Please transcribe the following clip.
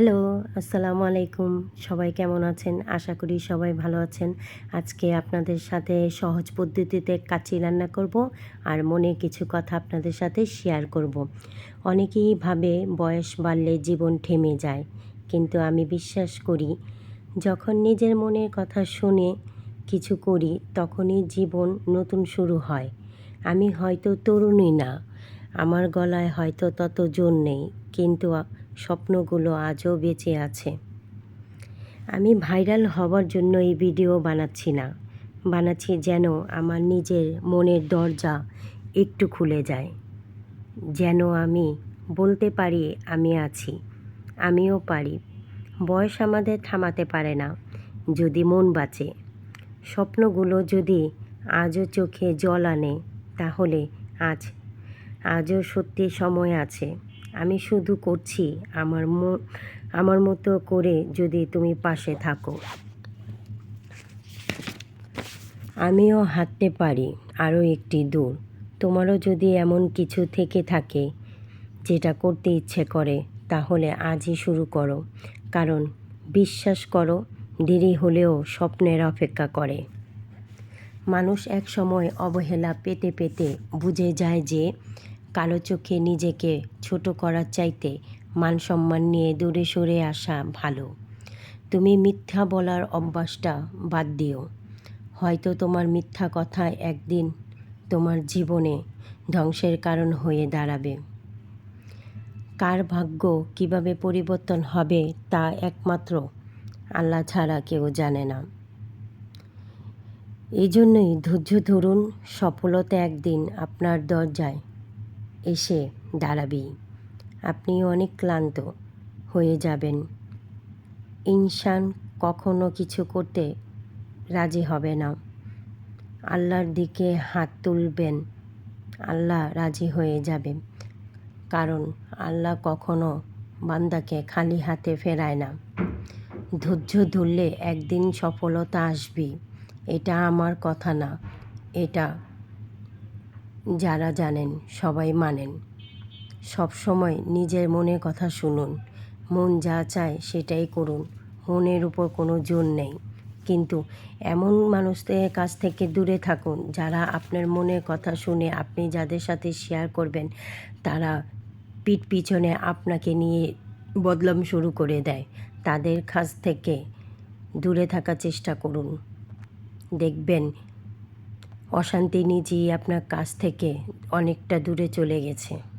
Hello, আসসালামু আলাইকুম। সবাই কেমন আছেন? আশা করি সবাই ভালো আছেন। আজকে আপনাদের সাথে সহজ পদ্ধতিতে কাচি রান্না করব আর মনে কিছু কথা আপনাদের সাথে শেয়ার করব। অনেকেই ভাবে বয়স বাড়লে জীবন থেমে যায়, কিন্তু আমি বিশ্বাস করি, যখন নিজের মনের কথা শুনে কিছু করি, তখনই জীবন নতুন শুরু হয়। আমি হয়তো তরুণী না, আমার গলায় হয়তো তত জোর নেই, কিন্তু স্বপ্নগুলো আজও বেঁচে আছে। আমি ভাইরাল হবার জন্য এই ভিডিও বানাচ্ছি না। বানাচ্ছি যেন আমার নিজের মনের দরজা একটু খুলে যায়। যেন আমি বলতে পারি, আমি আছি, আমিও পারি। বয়স আমাদের থামাতে পারে না, যদি মন বাঁচে। স্বপ্নগুলো যদি আজও চোখে জল আনে, তাহলে আজ, আজও সত্যি সময় আছে। আমি শুধু করছি আমার আমার মতো করে যদি তুমি পাশে থাকো। আমিও হাঁটতে পারি, আরও একটি দূর। তোমারও যদি এমন কিছু থেকে থাকে, যেটা করতে ইচ্ছে করে, তাহলে আজই শুরু করো। কারণ বিশ্বাস করো, দেরি হলেও স্বপ্নের অপেক্ষা করে। মানুষ এক সময় অবহেলা পেতে পেতে বুঝে যায় যে কালো চোখে নিজেকে ছোট করার চাইতে মান সম্মান নিয়ে দূরে সরে আসা ভালো। তুমি মিথ্যা বলার অভ্যাসটা বাদ দিও। হয়তো তোমার মিথ্যা কথা একদিন তোমার জীবনে ধ্বংসের কারণ হয়ে দাঁড়াবে। কার ভাগ্য কীভাবে পরিবর্তন হবে তা একমাত্র আল্লাহ ছাড়া কেউ জানে না। এই জন্যই ধৈর্য ধরুন, সফলতা একদিন আপনার দরজায় এসে দাঁড়াবি। আপনি অনেক ক্লান্ত হয়ে যাবেন। ইনসান কখনো কিছু করতে রাজি হবে না। আল্লাহর দিকে হাত তুলবেন। আল্লাহ রাজি হয়ে যাবে। কারণ আল্লাহ কখনো বান্দাকে খালি হাতে ফেরায় না। ধৈর্য ধরলে একদিন সফলতা আসবি। এটা আমার কথা না। এটা যারা জানেন, সবাই মানেন। সব সময় নিজের মনের কথা শুনুন। মন যা চায় সেটাই করুন। মনের উপর কোনো জোর নেই। কিন্তু এমন মানুষদের কাছ থেকে দূরে থাকুন, যারা আপনার মনের কথা শুনে আপনি যাদের সাথে শেয়ার করবেন, তারা পিঠ পিছনে আপনাকে নিয়ে বদলাম শুরু করে দেয়। তাদের কাছ থেকে দূরে থাকার চেষ্টা করুন। দেখবেন অশান্তি নিজেই আপনার কাছ থেকে অনেকটা দূরে চলে গেছে।